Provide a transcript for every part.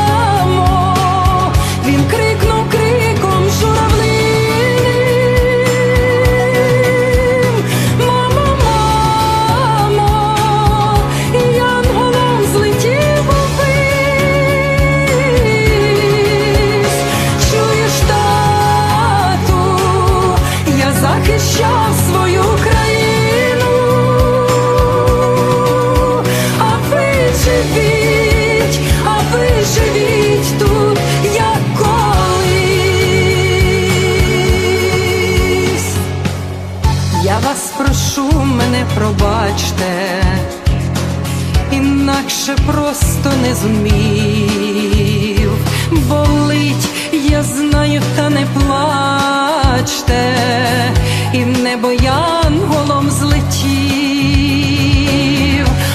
Мамо, він крикнув криком журавлиним. Мамо, мамо, і янголом злетів. Чуєш, тату, я захищав свою прошу, мене пробачте, інакше просто не зумів. Болить, я знаю, та не плачте, і небо янголом злетів,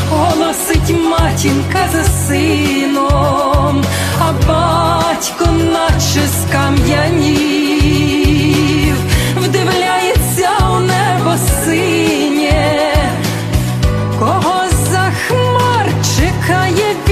голосить матінка за сином, а батько наче скам'янів. call you